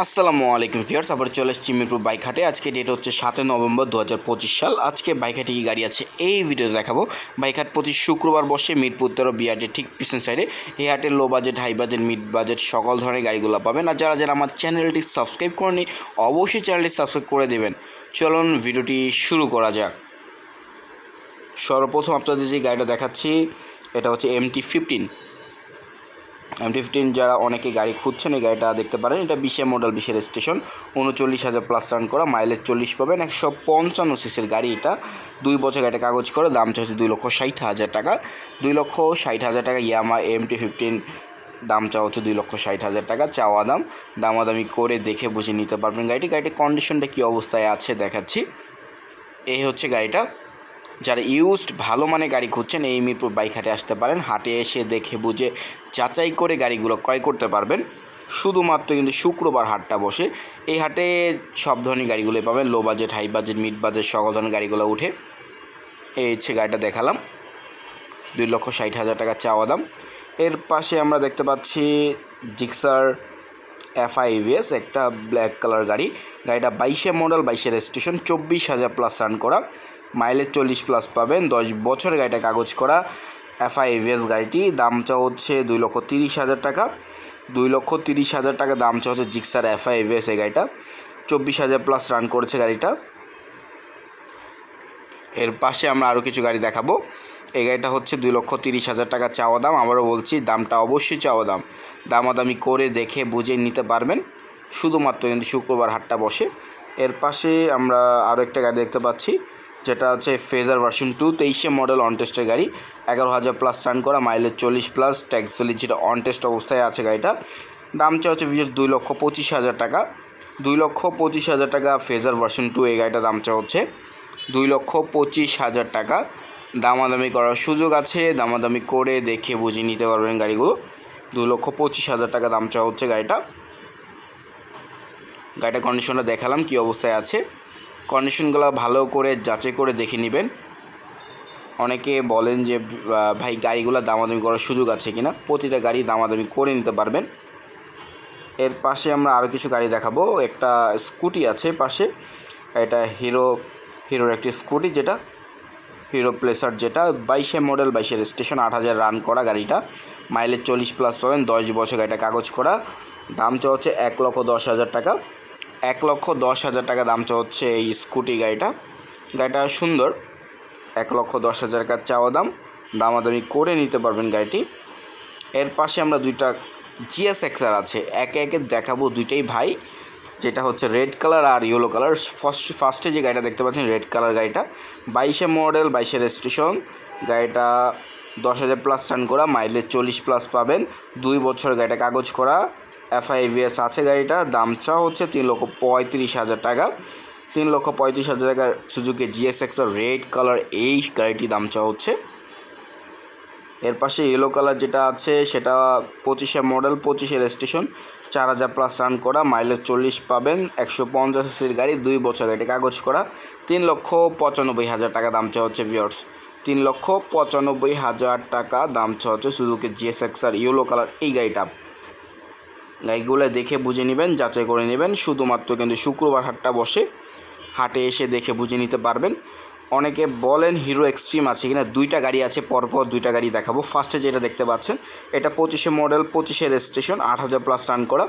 আসসালামু আলাইকুম ফিয়ার্স আবার চলে এসেছি মিরপুর বাইক হাটে আজকে ডেট হচ্ছে সাতই নভেম্বর দু হাজার পঁচিশ সাল। আজকে বাইক হাটে কি গাড়ি আছে এই ভিডিওতে দেখাবো। বাইক হাট প্রতি শুক্রবার বসে মিরপুর তেরো বিআরটির ঠিক পিছন সাইডে এই হাটের low budget high budget mid budget সকল ধরনের গাড়িগুলো পাবেন। আর যারা যারা আমার চ্যানেলটি সাবস্ক্রাইব করেনি অবশ্যই চ্যানেলটি সাবস্ক্রাইব করে দেবেন। চলুন ভিডিওটি শুরু করা যাক। সর্বপ্রথম আপনাদের যে গাড়িটা দেখাচ্ছি, এটা হচ্ছে এমটি ফিফটিন এমটি ফিফটিন যারা অনেকে গাড়ি খুঁজছেন, এই গাড়িটা দেখতে পারেন। এটা বিশে মডেল, বিশের স্টেশন। উনচল্লিশ হাজার প্লাস রান করা মাইলেজ চল্লিশ পাবেন। একশো পঞ্চান্ন সিসির গাড়ি এটা। দুই বছর গাড়িটা কাগজ করে, দাম চাচ্ছে দুই লক্ষ ষাট হাজার টাকা। দুই লক্ষ ষাট হাজার টাকা ইয়ামা এমটি ফিফটিন দাম চাওয়া হচ্ছে দুই লক্ষ ষাট হাজার টাকা, চাওয়া দাম। দামাদামি করে দেখে বুঝে নিতে পারবেন গাড়িটি। গাড়িটির কন্ডিশনটা কী অবস্থায় আছে দেখাচ্ছি। এই হচ্ছে গাড়িটা। যারা ইউজড ভালো মানে গাড়ি খুঁজছেন এই মিরপুর বাইক হাটে আসতে পারেন। হাটে এসে দেখে বুঝে যাচাই করে গাড়িগুলো ক্রয় করতে পারবেন। শুধুমাত্র কিন্তু শুক্রবার হাটটা বসে। এই হাটে সব ধরনের গাড়িগুলো পাবেন। Low budget high budget mid budget সকল ধরনের গাড়িগুলো উঠে এই হচ্ছে গাড়িটা দেখালাম। দুই লক্ষ ষাট হাজার টাকা চাওয়া দাম। এর পাশে আমরা দেখতে পাচ্ছি জিক্সার এফআইভিএস, একটা ব্ল্যাক কালার গাড়ি। গাড়িটা বাইশে মডেল বাইশে রেজিস্ট্রেশন চব্বিশ হাজার প্লাস রান করা। মাইলেজ চল্লিশ প্লাস পাবেন। দশ বছরের গাড়িটা কাগজ করা এফআইভিএস গাড়িটি। দামটা হচ্ছে দুই লক্ষ তিরিশ হাজার টাকা। দুই লক্ষ তিরিশ হাজার টাকা দামটা হচ্ছে জিক্সার এফআইভিএস এই গাড়িটা। চব্বিশ হাজার প্লাস রান করেছে গাড়িটা। এর পাশে আমরা আরও কিছু গাড়ি দেখাবো। এই গাড়িটা হচ্ছে দুই লক্ষ তিরিশ হাজার টাকা চাওয়া দাম। আবারও বলছি, দামটা অবশ্যই চাওয়া দাম। দামাদামি করে দেখে বুঝে নিতে পারবেন। শুধুমাত্র কিন্তু শুক্রবার হাটটা বসে। এর পাশে আমরা আরও একটা গাড়ি দেখতে পাচ্ছি। যেটা হচ্ছে ফেজার ভার্সন টু তেইশে মডেল অন টেস্টের গাড়ি। এগারো হাজার প্লাস রান করা মাইলেজ চল্লিশ প্লাস ট্যাক্স যেটা অন টেস্ট অবস্থায় আছে গাড়িটা। দামটা হচ্ছে বিশেষ দুই লক্ষ পঁচিশ হাজার টাকা। দুই লক্ষ পঁচিশ হাজার টাকা ফেজার ভার্সন টু এই গাড়িটা দামটা হচ্ছে দুই লক্ষ পঁচিশ হাজার টাকা। দামাদামি করার সুযোগ আছে, দামাদামি করে দেখে বুঝে নিতে পারবেন গাড়িগুলো। দু লক্ষ পঁচিশ হাজার টাকা দাম চাওয়া হচ্ছে গাড়িটা। গাড়িটা কন্ডিশনটা দেখালাম, কী অবস্থায় আছে। কন্ডিশনগুলো ভালো করে যাচাই করে দেখে নেবেন। অনেকে বলেন যে ভাই, গাড়িগুলো দামাদামি করার সুযোগ আছে কিনা? প্রতিটা গাড়ি দামাদামি করে নিতে পারবেন। এর পাশে আমরা আরও কিছু গাড়ি দেখাবো। একটা স্কুটি আছে পাশে। এটা হিরো, হিরোর একটি স্কুটি যেটা। হিরো প্লেসার যেটা। বাইশে মডেল, বাইশের স্টেশন, আট হাজার রান করা গাড়িটা। মাইলেজ চল্লিশ প্লাস পাবেন, দশ বছর গাড়িটা কাগজ করা। দাম চা হচ্ছে এক লক্ষ দশ হাজার টাকা। এক লক্ষ দশ হাজার টাকা দাম হচ্ছে এই স্কুটি গাড়িটা। গাড়িটা সুন্দর। এক লক্ষ দশ হাজার টাকার চাওয়া দাম। দামাদামি করে নিতে পারবেন গাড়িটি। এর পাশে আমরা দুইটা জিএস এক্সার আছে। একে একে দেখাবো দুইটাই ভাই। যেটা হচ্ছে রেড কালার আর ইয়েলো কালার। ফার্স্ট, ফার্স্টে যে গাড়িটা দেখতে পাচ্ছেন, রেড কালার গাড়িটা। বাইশে মডেল, বাইশে রেজিস্ট্রেশন। গাড়িটা দশ হাজার প্লাস রান করা। মাইলেজ চল্লিশ প্লাস পাবেন। দুই বছর গাড়িটা কাগজ করা। এফআইভিএস আছে গাড়িটা, দাম চা হচ্ছে তিন লক্ষ পঁয়ত্রিশ হাজার টাকা। তিন লক্ষ পঁয়ত্রিশ হাজার টাকার সুজুকি জিএস এক্সের রেড কালার এই গাড়িটি দাম চা হচ্ছে। এর পাশে ইয়েলো কালার যেটা আছে, সেটা পঁচিশে মডেল পঁচিশে রেজিস্ট্রেশন চার হাজার প্লাস রান করা মাইলেজ চল্লিশ পাবেন, একশো পঞ্চাশ সিসির গাড়ি, দুই বছর গাড়িটি কাগজ করা। তিন লক্ষ পঁচানব্বই হাজার টাকা দাম চাওয়া হচ্ছে ভিওর্স তিন লক্ষ পঁচানব্বই হাজার টাকা দাম চাওয়া হচ্ছে সুজুকি জিএসএক্স আর ইয়েলো কালার এই গাড়িটা। গাড়িগুলো দেখে বুঝে নেবেন, যাচাই করে নেবেন। শুধুমাত্র কিন্তু শুক্রবার হাটটা বসে হাটে এসে দেখে বুঝে নিতে পারবেন। অনেকে বলেন হিরো এক্সট্রিম আছে কিনা, দুইটা গাড়ি আছে, পরপর দুইটা গাড়ি দেখাবো। ফার্স্টে যেটা দেখতে পাচ্ছেন, এটা পঁচিশে মডেল পঁচিশে রেজিস্ট্রেশন আট হাজার প্লাস রান করা।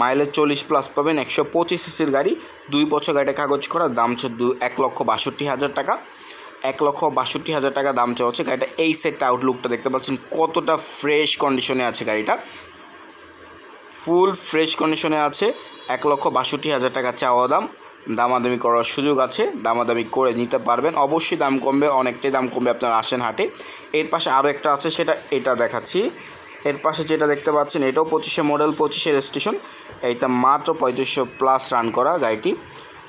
মাইলেজ চল্লিশ প্লাস পাবেন, একশো পঁচিশ সিসির গাড়ি, দুই বছর গাড়িটা কাগজ করা, দাম দু, এক লক্ষ বাষট্টি হাজার টাকা। এক লক্ষ বাষট্টি হাজার টাকা দাম চাওয়া হচ্ছে। গাড়িটা এই সেটটা আউটলুকটা দেখতে পাচ্ছেন, কতটা ফ্রেশ কন্ডিশনে আছে গাড়িটা। ফুল ফ্রেশ কন্ডিশনে আছে। এক লক্ষ বাষট্টি হাজার টাকা চাওয়া দাম। দামাদামি করার সুযোগ আছে। দামাদামি করে নিতে পারবেন। অবশ্যই দাম কমবে, অনেকটাই দাম কমবে আপনারা আসেন হাটে। এর পাশে আরও একটা আছে, সেটা এটা দেখাচ্ছি। এর পাশে যেটা দেখতে পাচ্ছেন, এটাও পঁচিশে মডেল, পঁচিশে রেজিস্ট্রেশন। এইটা মাত্র পঁয়ত্রিশশো প্লাস রান করা গাড়িটি।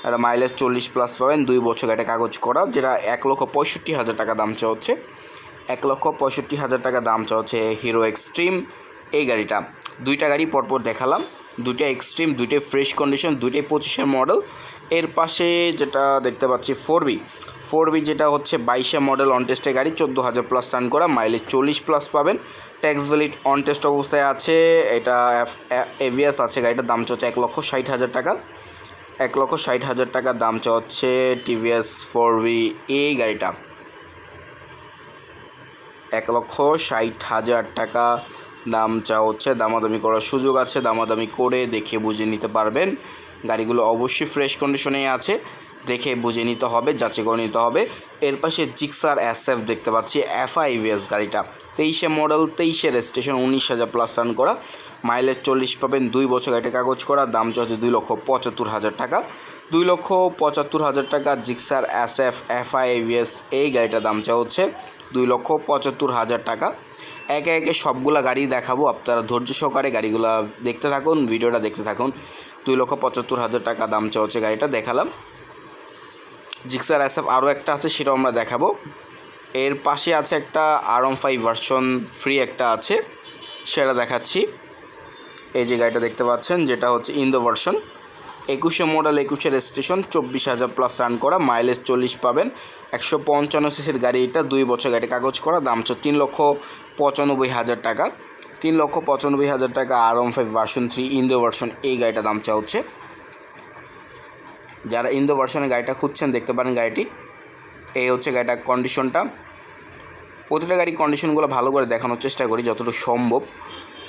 এটা মাইলেজ চল্লিশ প্লাস পাবেন, দুই বছর গাড়িটা কাগজ করা, যেটা এক লক্ষ পঁয়ষট্টি হাজার টাকা দাম চা হচ্ছে। এক লক্ষ পঁয়ষট্টি হাজার টাকা দাম চা হচ্ছে হিরো এক্সট্রিম এই গাড়িটা। দুইটা গাড়ি পরপর দেখালাম। দুইটা এক্সট্রিম দুইটাই ফ্রেশ কন্ডিশন দুইটাই পঁচিশের মডেল এর পাশে যেটা দেখতে পাচ্ছি ফোর বি ফোর বি যেটা হচ্ছে বাইশে মডেল অন টেস্টের গাড়ি, চোদ্দ হাজার প্লাস রান করা মাইলেজ চল্লিশ প্লাস পাবেন। ট্যাক্স ভ্যালিড অন টেস্ট অবস্থায় আছে। এটা এভিএস আছে গাড়িটার, দাম চলছে এক লক্ষ ষাট হাজার টাকা। এক লক্ষ ষাট হাজার টাকার দাম হচ্ছে টিভিএস ফোর বি এই গাড়িটা। এক লক্ষ ষাট হাজার টাকা দাম চা হচ্ছে, দামাদামি করার সুযোগ আছে, দামাদামি করে দেখে বুঝে নিতে পারবেন। গাড়িগুলো অবশ্যই ফ্রেশ কন্ডিশনে আছে, দেখে বুঝে নিতে হবে, যাচাই করে নিতে হবে। এর পাশে জিক্সার এসএফ দেখতে পাচ্ছি এফআইভিএস গাড়িটা। তেইশে মডেল তেইশে রেজিস্ট্রেশন উনিশ হাজার প্লাস রান করা। মাইলেজ চল্লিশ পাবেন, দুই বছর গাড়িটা কাগজ করা, দাম চলছে দুই লক্ষ পঁচাত্তর হাজার টাকা। দুই লক্ষ পঁচাত্তর হাজার টাকা Gixxer S F I FIVS এই গাড়িটার দাম চা হচ্ছে দুই লক্ষ পঁচাত্তর হাজার টাকা। একে একে সবগুলা গাড়ি দেখাবো। আপনারা ধৈর্য সহকারে গাড়িগুলো দেখতে থাকুন, ভিডিওটা দেখতে থাকুন। দুই লক্ষ পঁচাত্তর হাজার টাকা দাম চা হচ্ছে গাড়িটা, দেখালাম। জিক্সার এস এফ আরও একটা আছে, সেটাও আমরা দেখাবো। এর পাশে আছে একটা আর ওম ফাইভ ভার্সন ফ্রি একটা আছে, সেটা দেখাচ্ছি। এই যে গাড়িটা দেখতে পাচ্ছেন, যেটা হচ্ছে ইন্দো ভার্সন একুশে মডেল একুশে রেজিস্ট্রেশন চব্বিশ হাজার প্লাস রান করা মাইলেজ চল্লিশ পাবেন। একশো পঞ্চান্ন সিসির গাড়ি এটা, দুই বছর গাড়ি কাগজ করা, দাম হচ্ছে তিন লক্ষ পঁচানব্বই হাজার টাকা। তিন লক্ষ পঁচানব্বই হাজার টাকা আর ওম five version three Indo version এই গাড়িটা দাম চা হচ্ছে। যারা ইন্দো ভার্সনের গাড়িটা খুঁজছেন, দেখতে পারেন গাড়িটি। এই হচ্ছে গাড়িটার কন্ডিশনটা প্রতিটা গাড়ি কন্ডিশনগুলো ভালো করে দেখানোর চেষ্টা করি, যতটুকু সম্ভব।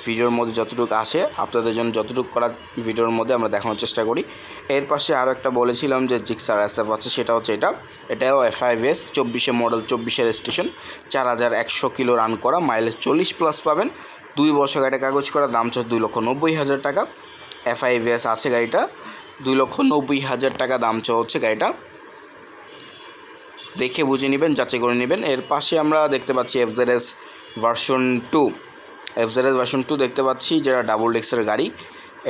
ভিডিওর মধ্যে যতটুকু আসে, আপনাদের জন্য যতটুকু করার ভিডিওর মধ্যে আমরা দেখানোর চেষ্টা করি। এর পাশে আরও একটা বলেছিলাম যে জিক্সার এসএফ আছে, সেটা হচ্ছে এটা। এটাও এফ আইভ এস চব্বিশে মডেল চব্বিশের স্টেশন চার হাজার একশো কিলো রান করা মাইলেজ চল্লিশ প্লাস পাবেন। দুই বছর গাড়িটা কাগজ করা, দাম হচ্ছে দুই লক্ষ নব্বই হাজার টাকা। এফ আইভ এস আছে গাড়িটা, দুই লক্ষ নব্বই হাজার টাকা দাম চাওয়া হচ্ছে গাড়িটা। দেখে বুঝে নেবেন, যাচাই করে নেবেন। এর পাশে আমরা দেখতে পাচ্ছি FZS version two FZS version two দেখতে পাচ্ছি, যেটা ডাবল ডেক্সের গাড়ি।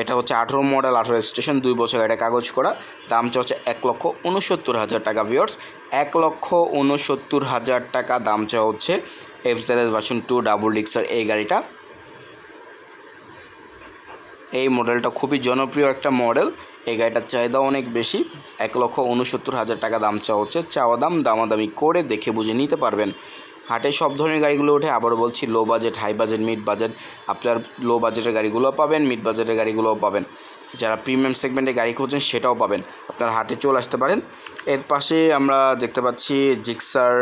এটা হচ্ছে আঠেরো মডেল আঠেরো স্টেশন দুই বছর গাড়িটা কাগজ করা। দাম হচ্ছে এক লক্ষ উনসত্তর হাজার টাকা ভিওর্স এক লক্ষ উনসত্তর হাজার টাকা দাম চাওয়া হচ্ছে এফজেডএস ভার্সন টু ডাবল ডিক্সের এই গাড়িটা। এই মডেলটা খুবই জনপ্রিয় একটা মডেল এই গাড়িটার চাহিদা অনেক বেশি। এক লক্ষ উনসত্তর হাজার টাকা দাম চাওয়া হচ্ছে। চাওয়া দাম, দামাদামি করে দেখে বুঝে নিতে পারবেন। হাটে সব ধরনের গাড়িগুলো ওঠে। আবারও বলছি low budget high budget mid budget আপনার লো বাজেটের গাড়িগুলোও পাবেন মিড বাজেটের গাড়িগুলোও পাবেন। যারা প্রিমিয়াম সেগমেন্টে গাড়ি খুঁজছেন, সেটাও পাবেন। আপনার হাটে চলে আসতে পারেন। এর পাশে আমরা দেখতে পাচ্ছি জিক্সার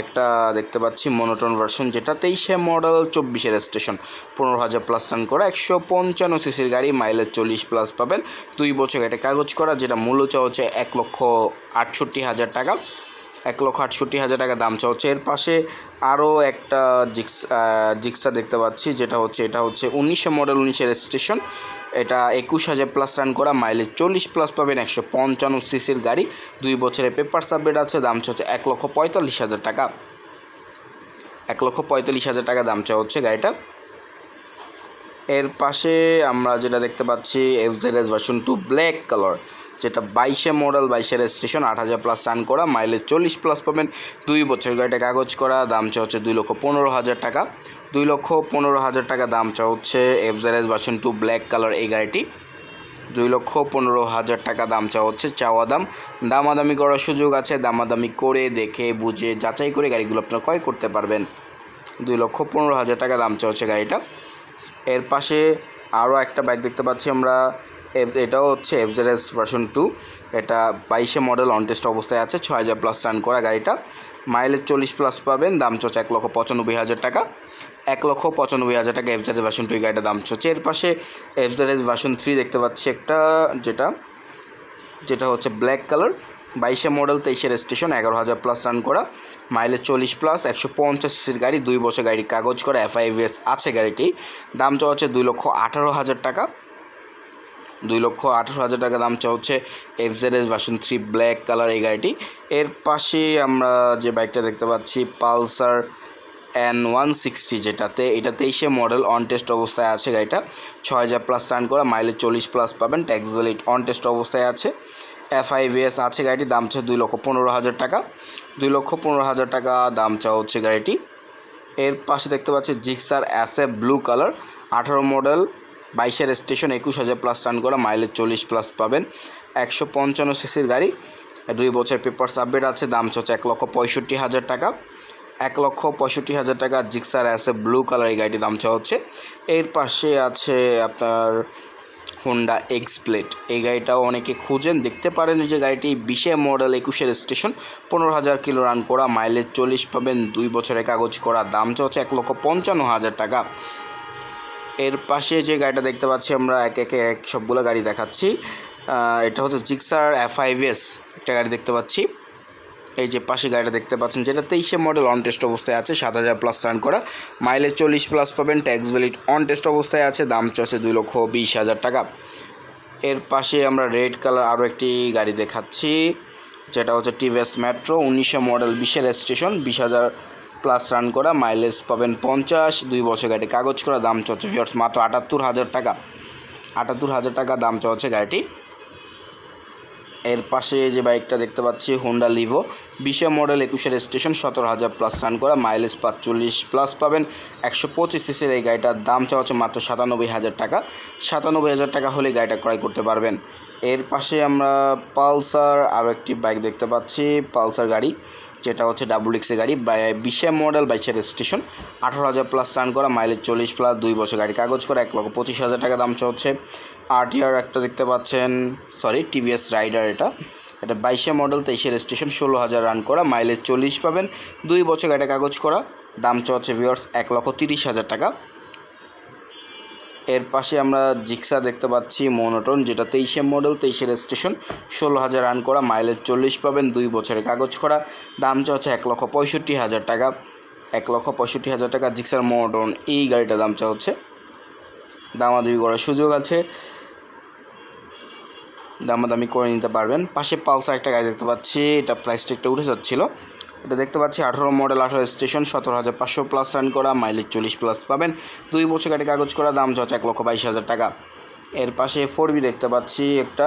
একটা, দেখতে পাচ্ছি মনোটন ভার্সন যেটা তেইশে মডেল চব্বিশের স্টেশন পনেরো হাজার প্লাস রান করা, একশো পঞ্চান্ন সিসির গাড়ি মাইলেজ চল্লিশ প্লাস পাবেন। দুই বছর এটা কাগজ করা, যেটা মূল্য হচ্ছে এক লক্ষ আটষট্টি হাজার টাকা। এক লক্ষ আটষট্টি হাজার টাকা দাম চা হচ্ছে এর পাশে আরও একটা জিক্স জিক্সা দেখতে পাচ্ছি, যেটা হচ্ছে, এটা হচ্ছে উনিশে মডেল উনিশের স্টেশন এটা একুশ হাজার প্লাস রান করা, মাইলেজ চল্লিশ প্লাস পাবেন একশো পঞ্চান্ন সিসির গাড়ি। দুই বছরের পেপার সাবমিট আছে, দাম হচ্ছে এক লক্ষ পঁয়তাল্লিশ হাজার টাকা। এক লক্ষ পঁয়তাল্লিশ হাজার টাকা দাম চা হচ্ছে গাড়িটা। এর পাশে আমরা যেটা দেখতে পাচ্ছি, F Z S version two black colour যেটা বাইশে মডেল বাইশের স্টেশন আট হাজার প্লাস রান করা মাইলেজ চল্লিশ প্লাস পাবেন। দুই বছর গাড়িটা কাগজ করা, দাম চা হচ্ছে দুই লক্ষ পনেরো হাজার টাকা। দুই লক্ষ পনেরো হাজার টাকা দাম চা হচ্ছে FZS version two black colour এই গাড়িটি। দুই লক্ষ পনেরো হাজার টাকা দাম চা হচ্ছে চাওয়া দাম। দামাদামি করার সুযোগ আছে, দামাদামি করে দেখে, বুঝে, যাচাই করে গাড়িগুলো আপনারা ক্রয় করতে পারবেন। দুই লক্ষ পনেরো হাজার টাকা দাম চা হচ্ছে গাড়িটা। এর পাশে আরও একটা বাইক দেখতে পাচ্ছি আমরা। এটাও হচ্ছে এফজেডএস ভার্সন টু এটা বাইশে মডেল অন টেস্ট অবস্থায় আছে ছ হাজার প্লাস রান করা গাড়িটা। মাইলেজ চল্লিশ প্লাস পাবেন, দাম চলছে এক লক্ষ পঁচানব্বই হাজার টাকা। এক লক্ষ পঁচানব্বই হাজার টাকা এফজেডএস ভার্সন টু এই গাড়িটার দাম চলছে। এর পাশে এফজেডএস ভার্সন থ্রি দেখতে পাচ্ছি একটা, যেটা যেটা হচ্ছে ব্ল্যাক কালার বাইশে মডেল তেইশের স্টেশন এগারো হাজার প্লাস রান করা। মাইলেজ চল্লিশ প্লাস একশো পঞ্চাশ সিসির গাড়ি, দুই বছর গাড়ির কাগজ করা এফআইভিএস আছে গাড়িটি। দাম চা হচ্ছে দুই লক্ষ আঠারো হাজার টাকা। দুই লক্ষ আঠারো হাজার টাকা দাম চা হচ্ছে FZS version three black colour এই গাড়িটি। এর পাশে আমরা যে বাইকটা দেখতে পাচ্ছি পালসার এন ওয়ান সিক্সটি যেটাতে, এটা তেইশে মডেল অন টেস্ট অবস্থায় আছে গাড়িটা। ছয় হাজার প্লাস রান করা মাইলেজ চল্লিশ প্লাস পাবেন ট্যাক্স ভ্যালিড অন টেস্ট অবস্থায় আছে। এফআইভিএস আছে গাড়িটির দাম হচ্ছে দুই লক্ষ পনেরো হাজার টাকা। দুই লক্ষ পনেরো হাজার টাকা দাম চা হচ্ছে গাড়িটি। এর পাশে দেখতে পাচ্ছি জিক্সার অ্যাসে ব্লু কালার আঠারো মডেল বাইশের স্টেশন একুশ হাজার প্লাস রান করা মাইলেজ চল্লিশ প্লাস পাবেন। একশো পঞ্চান্ন সিসির গাড়ি। দুই বছর পেপার আপডেট আছে, দাম হচ্ছে এক লক্ষ পঁয়ষট্টি হাজার টাকা। এক লক্ষ পঁয়ষট্টি হাজার টাকা জিক্সার আছে ব্লু কালার এই গাড়িটির দাম হচ্ছে এর পাশে আছে আপনার হোন্ডা এক্স প্লেট এই গাড়িটাও অনেকে খুঁজেন, দেখতে পারেন যে গাড়িটি বিশে মডেল একুশের স্টেশন পনেরো হাজার কিলো রান করা মাইলেজ চল্লিশ পাবেন। দুই বছরের কাগজ করা, দাম হচ্ছে এক লক্ষ পঞ্চান্ন হাজার টাকা। এর পাশে যে গাড়িটা দেখতে পাচ্ছি আমরা, এক একে এক সবগুলো গাড়ি দেখাচ্ছি। এটা হচ্ছে জিক্সার এফ এস একটা গাড়ি দেখতে পাচ্ছি। এই যে পাশে গাড়িটা দেখতে পাচ্ছেন, যেটা তেইশে মডেল অন টেস্ট অবস্থায় আছে, সাত হাজার প্লাস রান করা। মাইলেজ চল্লিশ প্লাস পাবেন ট্যাক্স ভ্যালিড অন টেস্ট অবস্থায় আছে, দাম চলছে দুই লক্ষ বিশ হাজার টাকা। এর পাশে আমরা রেড কালার আরও একটি গাড়ি দেখাচ্ছি, যেটা হচ্ছে টিভিএস মেট্রো উনিশে মডেল বিশের স্টেশন বিশ হাজার প্লাস রান করা, মাইলেজ পাবেন পঞ্চাশ, দুই বছর গাড়ি কাগজ করা, দাম চলছে ভিওর্স মাত্র আটাত্তর হাজার টাকা। আটাত্তর হাজার টাকা দাম চলছে গাড়িটি। এর পাশে যে বাইকটা দেখতে পাচ্ছি হোন্ডা লিভো বিশে মডেল, একুশের স্টেশন, সতেরো হাজার প্লাস রান করা, মাইলেজ পাঁচচল্লিশ প্লাস পাবেন। একশো পঁচিশ সিসির এই গাড়িটার দাম চাওয়া হচ্ছে মাত্র সাতানব্বই হাজার টাকা। সাতানব্বই হাজার টাকা হলে গাড়িটা ক্রয় করতে পারবেন। এর পাশে আমরা পালসার, আরও একটি বাইক দেখতে পাচ্ছি, পালসার গাড়ি। যেটা হচ্ছে ডাবল ডিক্সের গাড়ি বিশে মডেল বাইশে স্টেশন। আঠারো হাজার প্লাস রান করা মাইলেজ চল্লিশ প্লাস দুই বছর গাড়ি কাগজ করা, এক লক্ষ পঁচিশ হাজার টাকা দাম হচ্ছে আরটিআর একটা দেখতে পাচ্ছেন সরি টিভিএস রাইডার এটা। এটা বাইশে মডেল, তেইশের স্টেশন ষোলো হাজার রান করা মাইলেজ চল্লিশ পাবেন। দুই বছর গাড়িটা কাগজ করা, দাম হচ্ছে ভিওর্স এক লক্ষ তিরিশ হাজার টাকা। এর পাশে আমরা জিক্সা দেখতে পাচ্ছি মোনোটন, যেটা তেইশে মডেল তেইশের স্টেশন ষোলো হাজার রান করা, মাইলেজ চল্লিশ পাবেন, দুই বছরের কাগজ করা, দাম হচ্ছে এক লক্ষ পঁয়ষট্টি হাজার টাকা। এক লক্ষ পঁয়ষট্টি হাজার টাকা জিক্সার মোনোটন, এই গাড়িটার দাম চা হচ্ছে। দামাদামি করার সুযোগ আছে। দামাদামি করে নিতে পারবেন। পাশে পালসার একটা গাড়ি দেখতে পাচ্ছি, এটা প্রাইসটা একটু উঠে যাচ্ছিল। এটা দেখতে পাচ্ছি, আঠারো মডেল, আঠারো স্টেশন সতেরো হাজার পাঁচশো প্লাস রান করা মাইলেজ চল্লিশ প্লাস পাবেন। দুই বছর গাড়ি কাগজ করা, দাম হচ্ছে এক লক্ষ বাইশ হাজার টাকা। এর পাশে ফোর বি দেখতে পাচ্ছি, একটা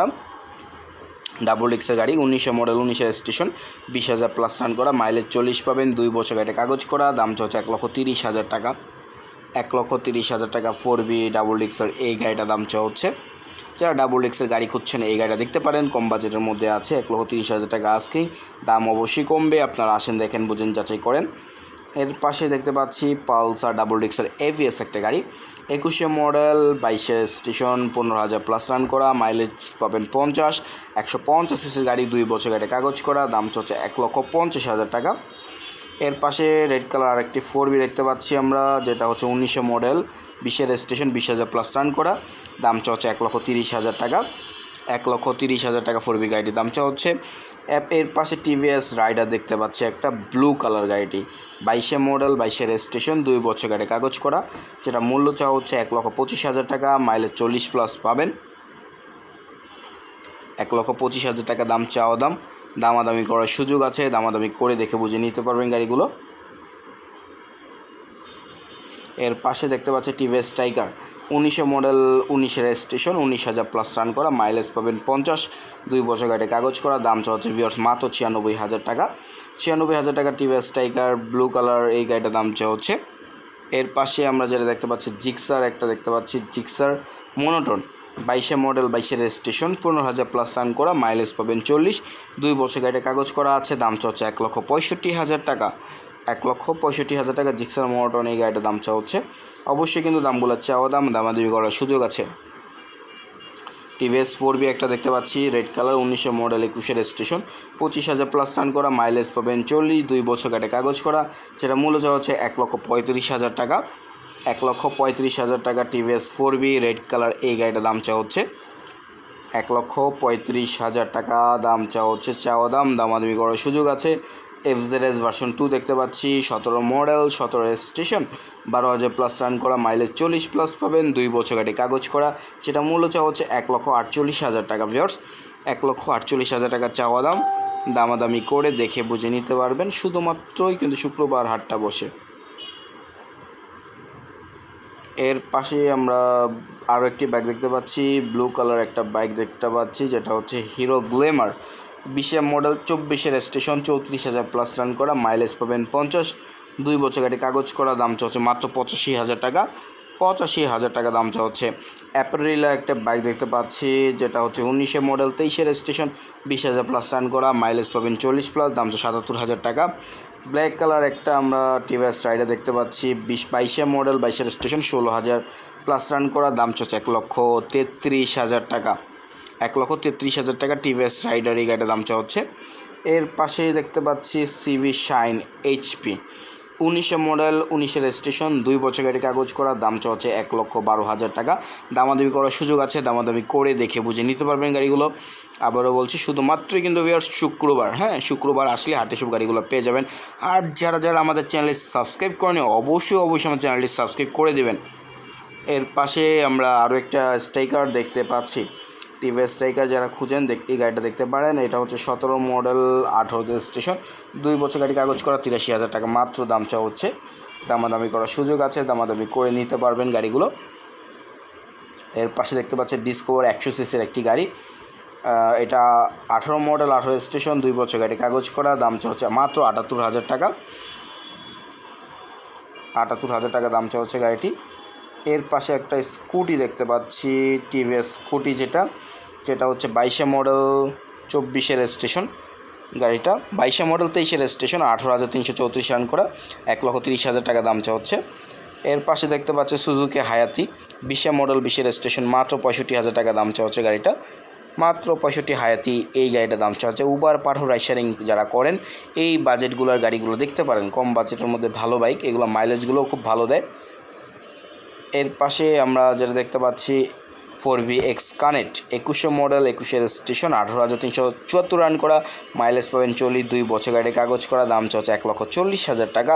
ডাবল ডিক্সের গাড়ি উনিশশো মডেল উনিশের স্টেশন বিশ হাজার প্লাস রান করা মাইলেজ চল্লিশ পাবেন। দুই বছর গাড়ি কাগজ করা, দাম হচ্ছে এক লক্ষ তিরিশ হাজার টাকা। এক লক্ষ তিরিশ হাজার টাকা ফোর বি ডাবল ডিক্সের এই গাড়িটা দাম চা হচ্ছে যারা ডাবল ডিক্সের গাড়ি খুঁজছেন, এই গাড়িটা দেখতে পারেন। কম বাজেটের মধ্যে আছে, এক লক্ষ তিরিশ হাজার টাকা আজকেই। দাম অবশ্যই কমবে, আপনারা আসেন, দেখেন, বুঝেন, যাচাই করেন। এর পাশে দেখতে পাচ্ছি পালসার ডাবল ডিক্সের এভিএস একটা গাড়ি। একুশে মডেল, বাইশে স্টেশন পনেরো হাজার প্লাস রান করা মাইলেজ পাবেন পঞ্চাশ। একশো পঞ্চাশ সিসির গাড়ি, দুই বছর গাড়ি কাগজ করা, দাম চলছে এক লক্ষ পঞ্চাশ হাজার টাকা। এর পাশে রেড কালার আরেকটি ফোর বি দেখতে পাচ্ছি আমরা, যেটা হচ্ছে উনিশে মডেল। বিশের স্টেশন বিশ হাজার প্লাস রান করা। দাম চা হচ্ছে এক লক্ষ তিরিশ হাজার টাকা। এক লক্ষ তিরিশ হাজার টাকা ফোর বি গাড়িটির দাম চা হচ্ছে। অ্যাপ এর পাশে টিভিএস রাইডার দেখতে পাচ্ছি একটা ব্লু কালার গাড়িটি বাইশে মডেল বাইশের স্টেশন দুই বছর গাড়ি কাগজ করা। যেটা মূল্য চাওয়া হচ্ছে এক লক্ষ পঁচিশ হাজার টাকা মাইলেজ চল্লিশ প্লাস পাবেন। এক লক্ষ পঁচিশ হাজার টাকা দাম চাওয়া দাম। দামাদামি করার সুযোগ আছে, দামাদামি করে দেখে বুঝে নিতে পারবেন গাড়িগুলো। এর পাশে দেখতে পাচ্ছি টিভিএস টাইগার উনিশে মডেল উনিশের স্টেশন উনিশ হাজার প্লাস রান করা মাইলেজ পাবেন পঞ্চাশ। দুই বছর গাড়ি কাগজ করা, দাম চাচ্ছে ভিওর্স মাত্র ছিয়ানব্বই হাজার টাকা। ছিয়ানব্বই হাজার টাকা টিভিএস টাইগার ব্লু কালার এই গাড়িটার দাম চা হচ্ছে। এর পাশে আমরা যেটা দেখতে পাচ্ছি জিক্সার একটা দেখতে পাচ্ছি জিক্সার মোনোটন বাইশে মডেল বাইশের স্টেশন পনেরো হাজার প্লাস রান করা মাইলেজ পাবেন চল্লিশ। দুই বছর গাড়িটা কাগজ করা আছে, দাম চলছে এক লক্ষ পঁয়ষট্টি হাজার টাকা। এক লক্ষ পঁয়ষট্টি হাজার টাকা জিক্সার মোটন এই গাড়িটার দাম চা হচ্ছে। অবশ্যই কিন্তু দামগুলো চাওয়া দাম দামাদামি করার সুযোগ আছে। টিভিএস ফোর বি একটা দেখতে পাচ্ছি, রেড কালার উনিশশো মডেল একুশের স্টেশন পঁচিশ হাজার প্লাস রান করা মাইলেজ পাবেন চল্লিশ, দুই বছর গাড়ি কাগজ করা, যেটা মূল্য চাওয়া হচ্ছে এক লক্ষ পঁয়ত্রিশ হাজার টাকা। এক লক্ষ পঁয়ত্রিশ হাজার টাকা TVS four B, red colour, এই গাড়িটার দাম চা হচ্ছে। এক লক্ষ পঁয়ত্রিশ হাজার টাকা দাম চাওয়া হচ্ছে চাওয়া দাম দামাদামি করার সুযোগ আছে। এফজেড এস ভার্সন টু দেখতে পাচ্ছি, সতেরো মডেল সতেরো স্টেশন বারো হাজার প্লাস রান করা মাইলেজ চল্লিশ প্লাস পাবেন, দুই বছর গাড়ি কাগজ করা, যেটা মূল্য চাওয়া হচ্ছে এক লক্ষ আটচল্লিশ হাজার টাকা ভিওর্স এক লক্ষ আটচল্লিশ হাজার টাকা চাওয়া দাম, দামাদামি করে দেখে বুঝে নিতে পারবেন, শুধুমাত্রই কিন্তু শুক্রবার হাটটা বসে। এর পাশে আমরা আরও একটি বাইক দেখতে পাচ্ছি ব্লু কালার একটা বাইক দেখতে পাচ্ছি, যেটা হচ্ছে হিরো গ্লেমার বিশে মডেল চব্বিশের স্টেশন চৌত্রিশ হাজার প্লাস রান করা মাইলেজ পাবেন পঞ্চাশ। দুই বছর গাড়ি কাগজ করা, দাম চলছে মাত্র পঁচাশি হাজার টাকা। পঁচাশি হাজার টাকা দাম চা হচ্ছে অ্যাপ্রিলা একটা বাইক দেখতে পাচ্ছি, যেটা হচ্ছে উনিশে মডেল তেইশের স্টেশন বিশ হাজার প্লাস রান করা মাইলেজ পাবেন চল্লিশ প্লাস দাম হচ্ছে সাতাত্তর হাজার টাকা। ব্ল্যাক কালার একটা আমরা টিভিএস রাইডার দেখতে পাচ্ছি, বিশ বাইশে মডেল বাইশের স্টেশন ষোলো হাজার প্লাস রান করা, দাম চলছে এক লক্ষ তেত্রিশ হাজার টাকা। এক লক্ষ তেত্রিশ হাজার টাকা টিভিএস রাইডার এই গাড়িটার দাম চা হচ্ছে। এর পাশে দেখতে পাচ্ছি সিভি শাইন এইচপি উনিশে মডেল, উনিশে স্টেশন দুই বছর গাড়ি কাগজ করা, দাম চা হচ্ছে এক লক্ষ বারো হাজার টাকা। দামাদামি করার সুযোগ আছে, দামাদামি করে দেখে বুঝে নিতে পারবেন গাড়িগুলো। আবারও বলছি শুধুমাত্রই কিন্তু বিয়ার শুক্রবার হ্যাঁ শুক্রবার আসলে হাটে সব গাড়িগুলো পেয়ে যাবেন। আর যারা যারা আমাদের চ্যানেলে সাবস্ক্রাইব করেনি অবশ্যই অবশ্যই আমার চ্যানেলটি সাবস্ক্রাইব করে দেবেন। এর পাশে আমরা আরও একটা স্ট্রাইকার দেখতে পাচ্ছি। টিভিএস স্ট্রাইকার যারা খুঁজেন, দেখ, এই গাড়িটা দেখতে পারেন। এটা হচ্ছে সতেরো মডেল আঠেরোতে স্টেশন। দুই বছর গাড়ি কাগজ করা, তিরাশি হাজার টাকা মাত্র দাম চা হচ্ছে। দামাদামি করার সুযোগ আছে, দামাদামি করে নিতে পারবেন গাড়িগুলো। এর পাশে দেখতে পাচ্ছেন ডিসকভার একশো সিসির একটি গাড়ি। এটা আঠেরো মডেল আঠেরো স্টেশন, দুই বছর গাড়ি কাগজ করা, দাম হচ্ছে মাত্র আটাত্তর হাজার টাকা। আটাত্তর হাজার টাকা দাম চা হচ্ছে গাড়িটি। এর পাশে একটা স্কুটি দেখতে পাচ্ছি, টিভিএস স্কুটি যেটা যেটা হচ্ছে বাইশে মডেল চব্বিশের স্টেশন গাড়িটা। বাইশে মডেল তেইশের স্টেশন, আঠেরো হাজার তিনশো চৌত্রিশ রান করা, এক লক্ষ তিরিশ হাজার টাকা দাম চা হচ্ছে এর পাশে দেখতে পাচ্ছি সুজুকি হায়াতি, বিশে মডেল বিশের স্টেশন, মাত্র পঁয়ষট্টি হাজার টাকা দাম চা হচ্ছে গাড়িটা। মাত্র পঁয়ষট্টি হায়াতি এই গাড়িটার দাম চা হচ্ছে উবার, পাঠো রাইশারিং যারা করেন, এই বাজেটগুলোর গাড়িগুলো দেখতে পারেন। কম বাজেটের মধ্যে ভালো বাইক এগুলো মাইলেজগুলোও খুব ভালো দেয়। এর পাশে আমরা যেটা দেখতে পাচ্ছি ফোর ভি এক্স কানেক্ট। একুশে মডেল, একুশের স্টেশন, আঠারো হাজার তিনশো চুয়াত্তর রান করা মাইলেজ পাবেন চল্লিশ, দুই বছর গাড়ি কাগজ করা, দাম চলছে এক লক্ষ চল্লিশ হাজার টাকা।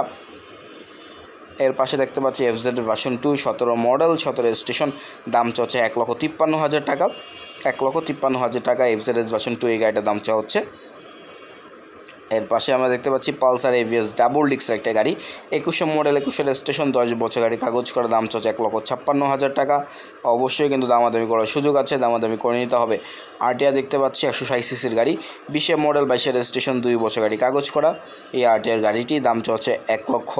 এর পাশে দেখতে পাচ্ছি এফজেড ভার্সন টু সতেরো মডেল, সতেরো স্টেশন, দাম চলছে এক লক্ষ তিপ্পান্ন হাজার টাকা। এক লক্ষ তিপ্পান্ন হাজার টাকা এফজেড ভার্সন টু এই গাড়িটার দাম চা হচ্ছে। এর পাশে আমরা দেখতে পাচ্ছি পালসার এভিএস ডাবল ডিক্সের একটা গাড়ি। একুশে মডেল, একুশের স্টেশন, দশ বছর গাড়ি, কাগজ করা, দাম চলছে এক লক্ষ ছাপ্পান্ন হাজার টাকা। অবশ্যই কিন্তু দামাদামি করার সুযোগ আছে, দামাদামি করে নিতে হবে। আরটিআর দেখতে পাচ্ছি একশো ষাট সিসির গাড়ি। বিশে মডেল, বাইশের স্টেশন, দুই বছর গাড়ি, কাগজ করা। এই আরটিআর গাড়িটি দাম চলছে এক লক্ষ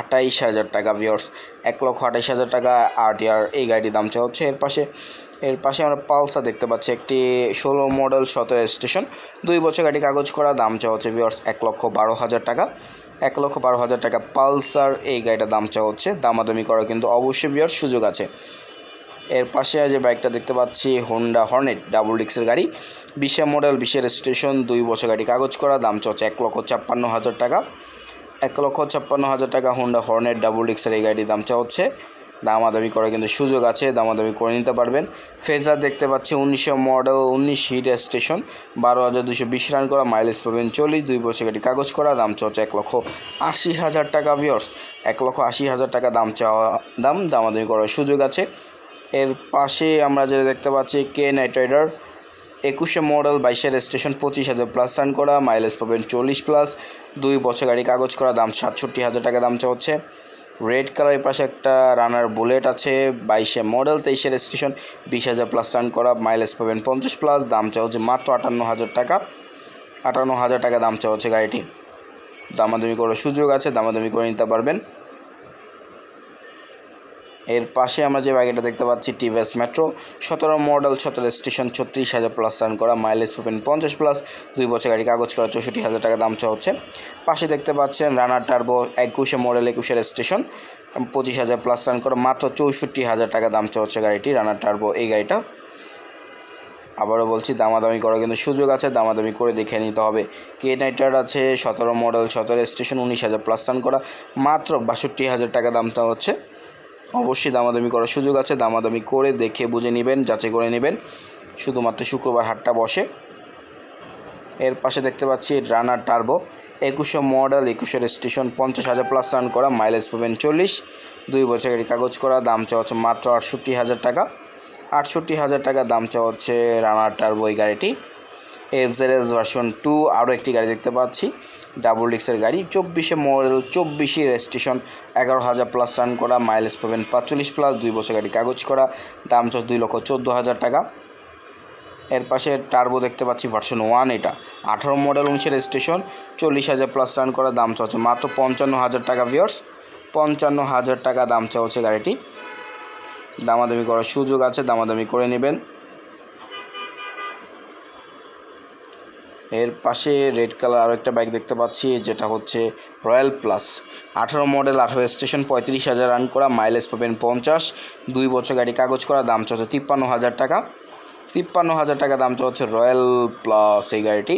আটাইশ হাজার টাকা ভিওর্স এক লক্ষ আটাইশ হাজার টাকা আরটিআর এই গাড়িটির দাম চা হচ্ছে। এর পাশে এর পাশে আমরা পালসার দেখতে পাচ্ছি, একটি ষোলো মডেল সতেরো স্টেশন। দুই বছর গাড়ি কাগজ করা, দাম চা হচ্ছে ভিওর্স এক লক্ষ বারো হাজার টাকা। এক লক্ষ বারো হাজার টাকা পালসার, এই গাড়িটার দাম চা হচ্ছে। দামাদামি করা কিন্তু অবশ্যই ভিওর্স সুযোগ আছে। এর পাশে যে বাইকটা দেখতে পাচ্ছি হোন্ডা হর্নেট ডাবল ডিক্সের গাড়ি। বিশে মডেল, বিশের স্টেশন, দুই বছর গাড়ি কাগজ করা, দাম চলছে এক লক্ষ ছাপ্পান্ন হাজার টাকা। এক লক্ষ ছাপ্পান্ন হাজার টাকা হোন্ডা হর্নেট ডাবল ডিক্সের এই গাড়ির দাম হচ্ছে দামাদামি করার কিন্তু সুযোগ আছে, দামাদামি করে নিতে পারবেন। ফেজার দেখতে পাচ্ছি উনিশশো মডেল উনিশ হিট স্টেশন বারো হাজার দুশো বিশ রান করা মাইলেজ পাবেন চল্লিশ, দুই বছর গাড়ি কাগজ করা, দাম চলছে এক লক্ষ আশি হাজার টাকা ভিওর্স এক লক্ষ আশি হাজার টাকা দাম চাওয়া, দাম দামাদামি করার সুযোগ আছে। এর পাশে আমরা যেটা দেখতে পাচ্ছি কে নাইট রাইডার একুশে মডেল বাইশের স্টেশন পঁচিশ হাজার প্লাস রান করা মাইলেজ পাবেন চল্লিশ প্লাস দুই বছর গাড়ি কাগজ করা, দাম সাতষট্টি হাজার টাকা, দাম চা হচ্ছে। রেড কালারের পাশে একটা রানার বুলেট আছে, বাইশে মডেল তেইশে রেজিস্ট্রেশন বিশ হাজার প্লাস রান করা মাইলেজ পাবেন পঞ্চাশ প্লাস দাম চা হচ্ছে মাত্র আটান্ন হাজার টাকা। আটান্ন হাজার টাকা দাম চা হচ্ছে গাড়িটি দামাদামি করার সুযোগ আছে, দামাদামি করে নিতে পারবেন। এর পাশে আমরা যে বাইকটা দেখতে পাচ্ছি টিভিএস মেট্রো সতেরো মডেল, সতেরো স্টেশন ছত্রিশ হাজার প্লাস রান করা মাইলেজ পাবেন পঞ্চাশ প্লাস দুই বছর গাড়ি কাগজ করা, চৌষট্টি হাজার টাকা দাম চা হচ্ছে। পাশে দেখতে পাচ্ছেন রানার টার্বো একুশে মডেল একুশের স্টেশন পঁচিশ হাজার প্লাস রান করা, মাত্র চৌষট্টি হাজার টাকা দাম চা হচ্ছে গাড়িটি রানার টার্বো এই গাড়িটা। আবারও বলছি, দামাদামি করার কিন্তু সুযোগ আছে, দামাদামি করে দেখে নিতে হবে। কে নাইটার আছে, সতেরো মডেল সতেরো স্টেশন উনিশ হাজার প্লাস রান করা, মাত্র বাষট্টি হাজার টাকা দামটা হচ্ছে। অবশ্যই দামাদামি করার সুযোগ আছে। দামাদামি করে দেখে বুঝে নেবেন, যাচাই করে নেবেন। শুধুমাত্র শুক্রবার হাটটা বসে। এর পাশে দেখতে পাচ্ছি রানার টার্বো, একুশো মডেল, একুশের স্টেশন, পঞ্চাশ হাজার প্লাস রান করা মাইলেজ পাবেন চল্লিশ। দুই বছর গাড়ি কাগজ করা, দাম চা হচ্ছে মাত্র আটষট্টি হাজার টাকা। আটষট্টি হাজার টাকা দাম চা হচ্ছে রানার টার্বো এই গাড়িটি। এফজেডএস ভার্সন টু আরও একটি গাড়ি দেখতে পাচ্ছি। ডাবল ডিক্সের গাড়ি, চব্বিশে মডেল চব্বিশে রেজিস্ট্রেশন এগারো হাজার প্লাস রান করা মাইলেজ পাবেন পাঁচচল্লিশ প্লাস দুই বছর গাড়ি কাগজ করা, দাম চলছে দুই লক্ষ চোদ্দ হাজার টাকা। এর পাশে টার্বো দেখতে পাচ্ছি ভার্সন ওয়ান এটা আঠারো মডেল উনিশের স্টেশন চল্লিশ হাজার প্লাস রান করা, দাম চলছে মাত্র পঞ্চান্ন হাজার টাকা ভিওর্স পঞ্চান্ন হাজার টাকা দাম চলছে গাড়িটি। দামাদামি করার সুযোগ আছে, দামাদামি করে নেবেন। এর পাশে রেড কালার আরও একটা বাইক দেখতে পাচ্ছি, যেটা হচ্ছে রয়্যাল প্লাস আঠারো মডেল আঠারো স্টেশন পঁয়ত্রিশ হাজার রান করা মাইলেজ পাবেন পঞ্চাশ। দুই বছর গাড়ি কাগজ করা, দাম চলছে তিপ্পান্ন হাজার টাকা। তিপ্পান্ন হাজার টাকা দাম চলছে রয়্যাল প্লাস এই গাড়িটি।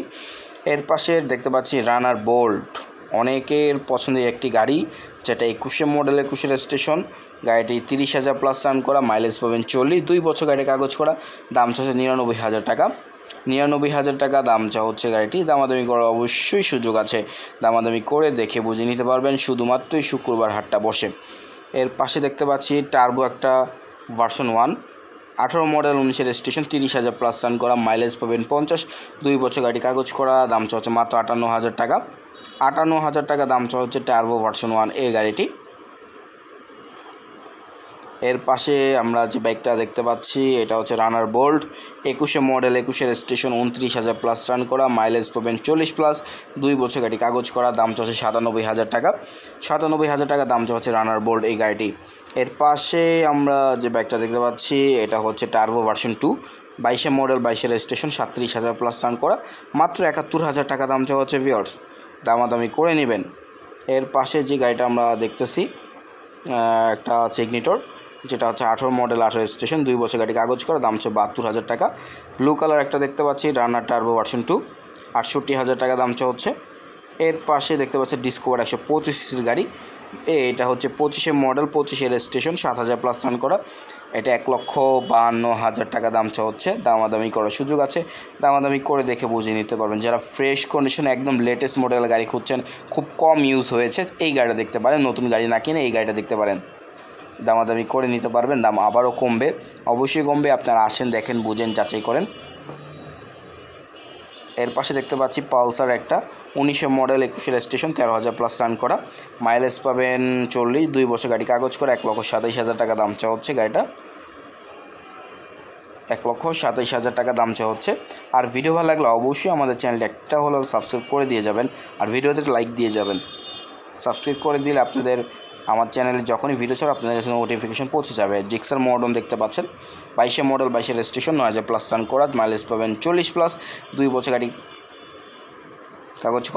এর পাশে দেখতে পাচ্ছি রানার বোল্ট অনেকের পছন্দের একটি গাড়ি, যেটা একুশে মডেল একুশের স্টেশন গাড়িটি তিরিশ হাজার প্লাস রান করা মাইলেজ পাবেন চল্লিশ। দুই বছর গাড়ি কাগজ করা, দাম চলছে নিরানব্বই হাজার টাকা। নিরানব্বই হাজার টাকা দাম চা হচ্ছে গাড়িটি। দামাদামি করার অবশ্যই সুযোগ আছে। দামাদামি করে দেখে বুঝে নিতে পারবেন শুধুমাত্রই শুক্রবার হাটটা বসে। এর পাশে দেখতে পাচ্ছি টার্বো একটা ভার্সন ওয়ান আঠারো মডেল উনিশের স্টেশন তিরিশ হাজার প্লাস রান করা মাইলেজ পাবেন পঞ্চাশ। দুই বছর গাড়ি কাগজ করা, দাম চা হচ্ছে মাত্র আটান্ন হাজার টাকা। আটান্ন হাজার টাকা দাম চা হচ্ছে টার্বো ভার্সন ওয়ান এই গাড়িটি। এর পাশে আমরা যে বাইকটা দেখতে পাচ্ছি, এটা হচ্ছে রানার বোল্ট একুশে মডেল একুশের স্টেশন উনত্রিশ হাজার প্লাস রান করা মাইলেজ পাবেন চল্লিশ প্লাস দুই বছর গাড়ি কাগজ করা, দাম চলছে সাতানব্বই হাজার টাকা। সাতানব্বই হাজার টাকা দাম চলছে রানার বোল্ট এই গাড়িটি। এর পাশে আমরা যে বাইকটা দেখতে পাচ্ছি, এটা হচ্ছে টার্বো ভার্সন টু বাইশে মডেল বাইশের স্টেশন সাতত্রিশ হাজার প্লাস রান করা। মাত্র একাত্তর হাজার টাকা দাম চাওয়া হচ্ছে ভিওর্স দামাদামি করে নেবেন। এর পাশে যে গাড়িটা আমরা দেখতেছি একটা চেগনিটর যেটা হচ্ছে আঠেরো মডেল, আঠেরো স্টেশন, দুই বছর গাড়ি কাগজ করা, দাম হচ্ছে বাহাত্তর হাজার টাকা। ব্লু কালার একটা দেখতে পাচ্ছি রানার টার্বো ভার্সন টু আটষট্টি হাজার টাকা দাম হচ্ছে এর পাশে দেখতে পাচ্ছি ডিসকোভার একশো পঁচিশ সিসির গাড়ি। এটা হচ্ছে পঁচিশে মডেল পঁচিশের স্টেশন সাত হাজার প্লাস রান করা। এটা এক লক্ষ বাহান্ন হাজার টাকা দাম হচ্ছে দামাদামি করার সুযোগ আছে। দামাদামি করে দেখে বুঝে নিতে পারবেন। যারা ফ্রেশ কন্ডিশন একদম লেটেস্ট মডেল গাড়ি খুঁজছেন, খুব কম ইউজ হয়েছে। এই গাড়িটা দেখতে পারেন, নতুন গাড়ি না কিনে এই গাড়িটা দেখতে পারেন। দামাদামি করে নিতে পারবেন, দাম আবারও কমবে। অবশ্যই কমবে, আপনারা আসেন, দেখেন, বুঝেন, যাচাই করেন। এর পাশে দেখতে পাচ্ছি পালসার একটা, উনিশে মডেল, একুশের স্টেশন, তেরো হাজার প্লাস রান করা। মাইলেজ পাবেন চল্লিশ, দুই বছর গাড়ি কাগজ করে, এক লক্ষ সাতাইশ হাজার টাকা দাম চা হচ্ছে গাড়িটা। এক লক্ষ সাতাইশ হাজার টাকা দাম চা হচ্ছে। আর ভিডিও ভালো লাগলে অবশ্যই আমাদের চ্যানেলটা একটা হলেও সাবস্ক্রাইব করে দিয়ে যাবেন। আর ভিডিওতে লাইক দিয়ে যাবেন। সাবস্ক্রাইব করে দিলে আপনাদের আমার চ্যানেলে যখনই ভিডিও ছাড়া, আপনাদের কাছে নোটিফিকেশন পৌঁছে যাবে। জিক্সার মডেল দেখতে পাচ্ছেন। বাইশে মডেল বাইশে রেজিস্ট্রেশন নয় হাজার প্লাস সান করা মাইলেজ পাবেন চল্লিশ প্লাস দুই বছর গাড়ি কাগজ করা।